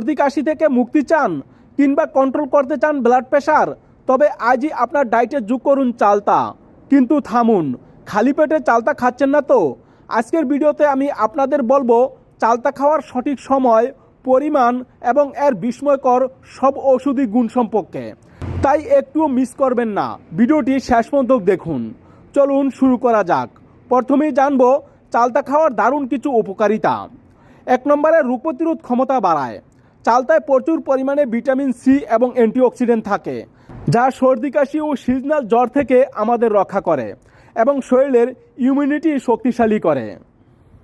সর্দি কাশি থেকে মুক্তি চান কিংবা কন্ট্রোল করতে চান ব্লাড প্রেশার তবে আজই আপনার ডায়েটে যোগ করুন চালতা। কিন্তু থামুন, খালি পেটে চালতা খাচ্ছেন না তো। আজকের ভিডিওতে আমি আপনাদের বলব, চালতা খাওয়ার সঠিক সময়, পরিমাণ এবং এর বিস্ময়কর সব ওষুধি গুণ সম্পর্কে। তাই একটুও মিস করবেন না। ভিডিওটি শেষ পর্যন্ত দেখুন। চলুন শুরু করা যাক। প্রথমেই জানব, চালতা খাওয়ার দারুণ কিছু উপকারিতা। এক নম্বরে রোগ প্রতিরোধ ক্ষমতা বাড়ায়। চালতায় প্রচুর পরিমাণে ভিটামিন সি এবং অ্যান্টিঅক্সিডেন্ট থাকে, যা সর্দি, কাশি ও সিজনাল জ্বর থেকে আমাদের রক্ষা করে এবং শরীরের ইমিউনিটি শক্তিশালী করে।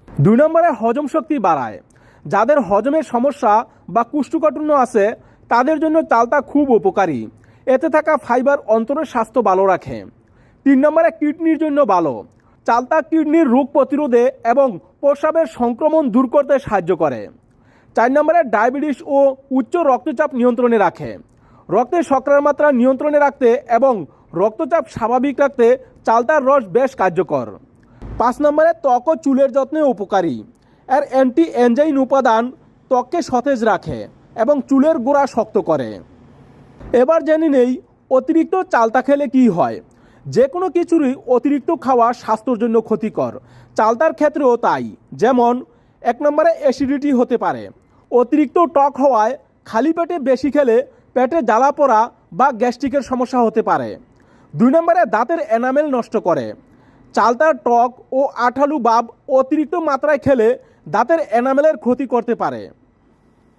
দুই নম্বরে হজম শক্তি বাড়ায়। যাদের হজমের সমস্যা বা কুষ্ঠকাঠিন্য আছে, তাদের জন্য চালতা খুব উপকারী। এতে থাকা ফাইবার অন্তরের স্বাস্থ্য ভালো রাখে। তিন নম্বরে কিডনির জন্য ভালো। চালতা কিডনির রোগ প্রতিরোধে এবং প্রস্রাবের সংক্রমণ দূর করতে সাহায্য করে। চার নম্বরে ডায়াবেটিস ও উচ্চ রক্তচাপ নিয়ন্ত্রণে রাখে। রক্তের শর্করার মাত্রা নিয়ন্ত্রণে রাখতে এবং রক্তচাপ স্বাভাবিক রাখতে চালতার রস বেশ কার্যকর। পাঁচ নম্বরে ত্বক ও চুলের যত্নে উপকারী। এর অ্যান্টি এনজাইন উপাদান ত্বককে সতেজ রাখে এবং চুলের গোড়া শক্ত করে। এবার জেনে নেই অতিরিক্ত চালতা খেলে কি হয়। যে কোনো কিছুরই অতিরিক্ত খাওয়া স্বাস্থ্যের জন্য ক্ষতিকর। চালতার ক্ষেত্রেও তাই। যেমন, এক নম্বরে অ্যাসিডিটি হতে পারে। অতিরিক্ত টক হওয়ায় খালি পেটে বেশি খেলে পেটে জ্বালা পোড়া বা গ্যাস্ট্রিকের সমস্যা হতে পারে। দুই নম্বরে দাঁতের এনামেল নষ্ট করে। চালতার টক ও আঠালু বাব অতিরিক্ত মাত্রায় খেলে দাঁতের এনামেলের ক্ষতি করতে পারে।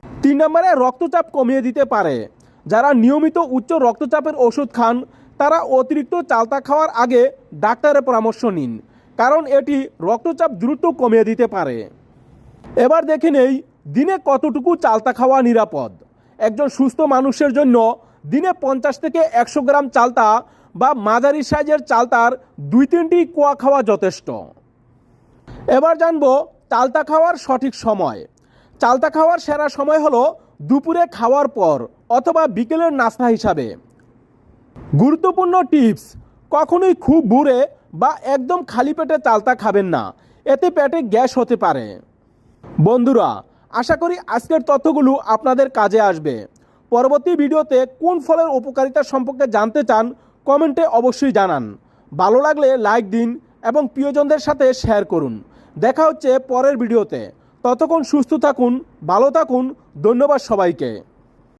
তিন নম্বরে রক্তচাপ কমিয়ে দিতে পারে। যারা নিয়মিত উচ্চ রক্তচাপের ওষুধ খান, তারা অতিরিক্ত চালতা খাওয়ার আগে ডাক্তারের পরামর্শ নিন, কারণ এটি রক্তচাপ দ্রুত কমিয়ে দিতে পারে। এবার দেখে নেই দিনে কতটুকু চালতা খাওয়া নিরাপদ? একজন সুস্থ মানুষের জন্য দিনে পঞ্চাশ থেকে একশো গ্রাম চালতা বা মাঝারি সাইজের চালতার দুই তিনটি কোয়া খাওয়া যথেষ্ট। এবার জানব চালতা খাওয়ার সঠিক সময়। চালতা খাওয়ার সেরা সময় হলো দুপুরে খাওয়ার পর অথবা বিকেলের নাস্তা হিসাবে। গুরুত্বপূর্ণ টিপস, কখনোই খুব বুড়ে বা একদম খালি পেটে চালতা খাবেন না। এতে পেটে গ্যাস হতে পারে। বন্ধুরা আশা করি আজকের তথ্যগুলো আপনাদের কাজে আসবে। পরবর্তী ভিডিওতে কোন ফলের উপকারিতা সম্পর্কে জানতে চান, কমেন্টে অবশ্যই জানান। ভালো লাগলে লাইক দিন এবং প্রিয়জনদের সাথে শেয়ার করুন। দেখা হচ্ছে পরের ভিডিওতে। ততক্ষণ সুস্থ থাকুন, ভালো থাকুন, ধন্যবাদ সবাইকে।